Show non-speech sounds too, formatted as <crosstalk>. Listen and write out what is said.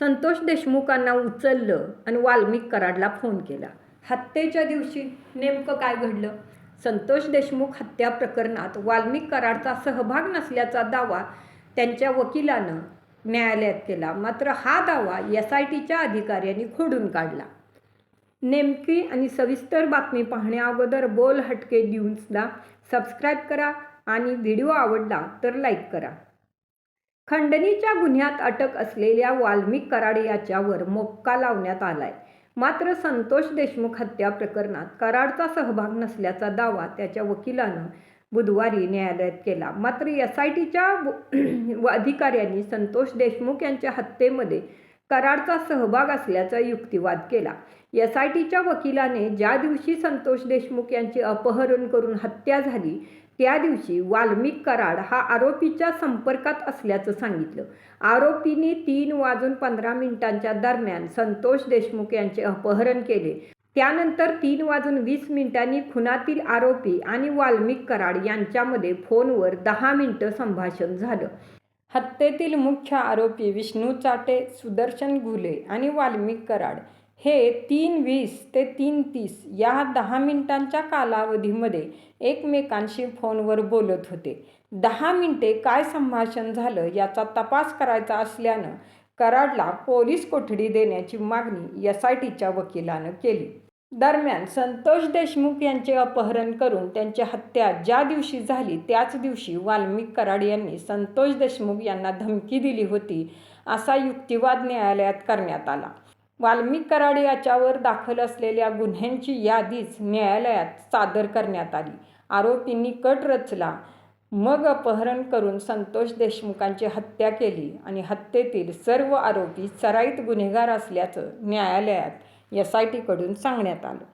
संतोष देशमुखांना उचललं आणि वाल्मिक कराडला फोन केला. हत्येच्या दिवशी नेमकं काय घडलं? संतोष देशमुख हत्या प्रकरणात वाल्मिक कराडचा सहभाग नसल्याचा दावा त्यांच्या वकिलानं न्यायालयात केला. मात्र हा दावा एस आय टीच्या अधिकाऱ्यांनी खोडून काढला. नेमकी आणि सविस्तर बातमी पाहण्याअगोदर बोल हटके न्यूजला सबस्क्राईब करा आणि व्हिडिओ आवडला तर लाईक करा. खंडणीच्या गुन्ह्यात अटक असलेल्या वाल्मिक कराड याच्यावर मोक्का लावण्यात आलाय. मात्र संतोष देशमुख हत्या प्रकरणात कराडचा सहभाग नसल्याचा दावा त्याच्या वकिलानं बुधवारी न्यायालयात केला. मात्र एस आय टीच्या <clears throat> अधिकाऱ्यांनी संतोष देशमुख यांच्या हत्येमध्ये कराडचा सहभाग असल्याचा युक्तिवाद केला. एस आय टीच्या वकिलाने ज्या दिवशी संतोष देशमुख यांची अपहरण करून हत्या झाली त्या दिवशी वाल्मिक कराड हा आरोपीच्या संपर्कात असल्याचं सांगितलं. आरोपीने तीन वाजून पंधरा मिनिटांच्या दरम्यान संतोष देशमुख यांचे अपहरण केले. त्यानंतर तीन वाजून वीस मिनिटांनी खुनातील आरोपी आणि वाल्मिक कराड यांच्यामध्ये फोनवर दहा मिनिटं संभाषण झालं. हत्येतील मुख्य आरोपी विष्णू चाटे सुदर्शन घुले आणि वाल्मिक कराड हे तीन वीस ते तीन तीस या दहा मिनिटांच्या कालावधीमध्ये एकमेकांशी फोनवर बोलत होते. दहा मिनिटे काय संभाषण झालं याचा तपास करायचा असल्यानं कराडला पोलीस कोठडी देण्याची मागणी एस आय टीच्या वकिलानं केली. दरम्यान संतोष देशमुख यांचे अपहरण करून त्यांची हत्या ज्या दिवशी झाली त्याच दिवशी वाल्मिक कराड यांनी संतोष देशमुख यांना धमकी दिली होती असा युक्तिवाद न्यायालयात करण्यात आला. वाल्मिक कराड याच्यावर दाखल असलेल्या गुन्ह्यांची यादीच न्यायालयात सादर करण्यात आली. आरोपींनी कट रचला मग अपहरण करून संतोष देशमुखांची हत्या केली आणि हत्येतील सर्व आरोपी सराईत गुन्हेगार असल्याचं न्यायालयात एस आय टीकडून सांगण्यात आलं.